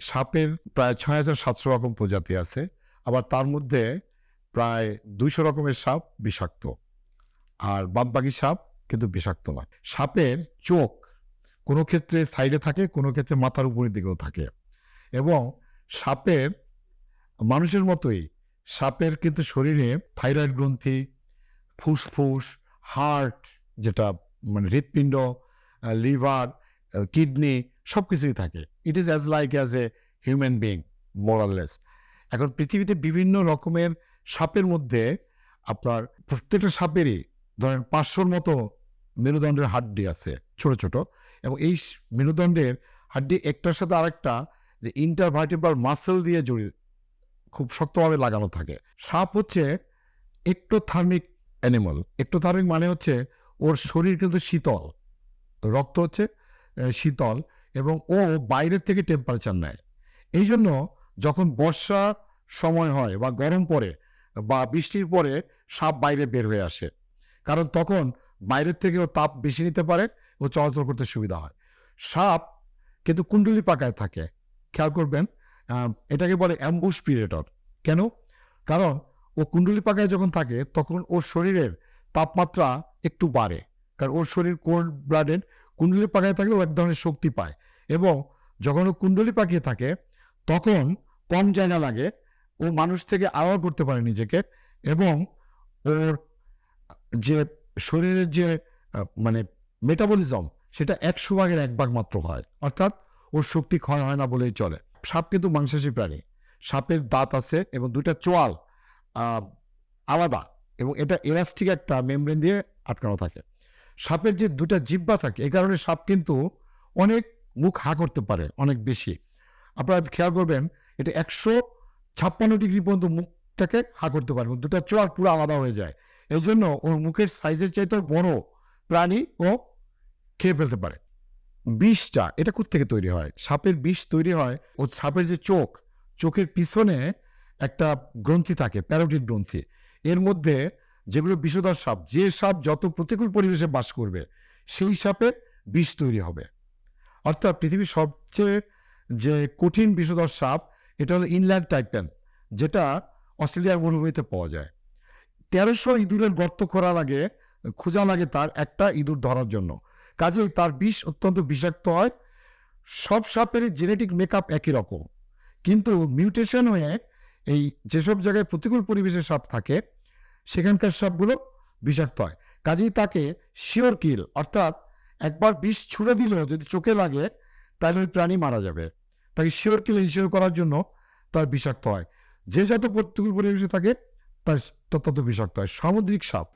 সাপের প্রায় ছয় হাজার সাতশো রকম প্রজাতি আছে, আবার তার মধ্যে প্রায় দুইশো রকমের সাপ বিষাক্ত। আর বাদবাকি সাপ কিন্তু বিষাক্ত নয়। সাপের চোখ কোনো ক্ষেত্রে সাইডে থাকে, কোনো ক্ষেত্রে মাথার উপরের দিকেও থাকে। এবং সাপের, মানুষের মতোই সাপের কিন্তু শরীরে থাইরয়েড গ্রন্থি, ফুসফুস, হার্ট যেটা মানে হৃৎপিণ্ড লিভার কিডনি সব কিছুই থাকে। It is as like as a human being moralless এখন পৃথিবীতে বিভিন্ন রকমের সাপের মধ্যে আপনার প্রত্যেকটা সাপেরই ধরেন পাঁচশোর মতো মেরুদণ্ডের হাড্ডি আছে, ছোট ছোট। এবং এই মেরুদণ্ডের হাড্ডি একটার সাথে আরেকটা যে ইন্টারভার্টিব্রাল মাসেল দিয়ে জড়িয়ে খুব শক্তভাবে লাগানো থাকে। সাপ হচ্ছে একটোথার্মিক অ্যানিমাল একটোথার্মিক মানে হচ্ছে ওর শরীর কিন্তু শীতল। রক্ত হচ্ছে শীতল এবং ও বাইরের থেকে টেম্পারেচার নেয়। এই জন্য যখন বর্ষা সময় হয় বা গরম পড়ে বা বৃষ্টির পরে সাপ বাইরে বের হয়ে আসে। কারণ তখন বাইরের থেকে ও তাপ বেশি নিতে পারে ও চলাচল করতে সুবিধা হয়। সাপ কিন্তু কুণ্ডলি পাকায় থাকে। খেয়াল করবেন এটাকে বলে অ্যাম্বুশ পিরিয়ডর কেন? কারণ ও কুণ্ডলি পাকায় যখন থাকে, তখন ওর শরীরের তাপমাত্রা একটু বাড়ে। কারণ ওর শরীর কোল্ড ব্লাডেড কুণ্ডলি পাকায় থাকলে ও এক ধরনের শক্তি পায় এবং যখন ও কুণ্ডলি পাকিয়ে থাকে, তখন কম জায়গা লাগে ও মানুষ থেকে আড়াল করতে পারে নিজেকে এবং ওর যে শরীরের যে মানে মেটাবলিজম সেটা একশো ভাগের এক ভাগ মাত্র হয়। অর্থাৎ ওর শক্তি ক্ষয় হয় না বলেই চলে। সাপ কিন্তু মাংসাশী প্রাণী। সাপের দাঁত আছে এবং দুইটা চোয়াল আলাদা এবং এটা এলাস্টিক একটা মেমব্রেন দিয়ে আটকানো থাকে। সাপের যে দুটা জিব্বা থাকে, এই কারণে সাপ কিন্তু অনেক মুখ হা করতে পারে, অনেক বেশি। আপনারা খেয়াল করবেন, এটা একশো ছাপ্পান্ন ডিগ্রি পর্যন্ত মুখটাকে হা করতে পারে দুটা চোয়াল পুরো আলাদা হয়ে যায়। এই জন্য ওর মুখের সাইজের চাইতে বড় প্রাণী ও খেয়ে ফেলতে পারে। বিষটা, এটা থেকে তৈরি হয়? সাপের বিষ তৈরি হয়, ও সাপের যে চোখ, চোখের পিছনে একটা গ্রন্থি থাকে, প্যারোটিড গ্রন্থি। এর মধ্যে যেগুলো বিষধর সাপ, যে সাপ যত প্রতিকূল পরিবেশে বাস করবে, সেই সাপে বিষ তৈরি হবে। অর্থাৎ পৃথিবীর সবচেয়ে যে কঠিন বিষধর সাপ, এটা হলো ইনল্যান্ড টাইপেন, যেটা অস্ট্রেলিয়ার মরুভূমিতে পাওয়া যায়। তেরোশো ইঁদুরের গর্ত করা লাগে খোঁজা লাগে তার একটা ইঁদুর ধরার জন্য। কাজেই তার বিষ অত্যন্ত বিষাক্ত হয়। সব সাপেরই জেনেটিক মেকআপ একই রকম। কিন্তু মিউটেশন হয়ে এই যেসব জায়গায় প্রতিকূল পরিবেশে সাপ থাকে সেখানকার সবগুলো বিষাক্ত হয়। কাজেই তাকে শিওর কিল, অর্থাৎ একবার বিষ ছুড়ে দিলেও যদি চোখে লাগে, তাহলে ওই প্রাণী মারা যাবে। তাকে শিওর কিল ইনশিওর করার জন্য তার বিষাক্ত হয়। যে যত প্রতিকূল পরিবেশে থাকে, তার তত বিষাক্ত হয়। সামুদ্রিক সাপ।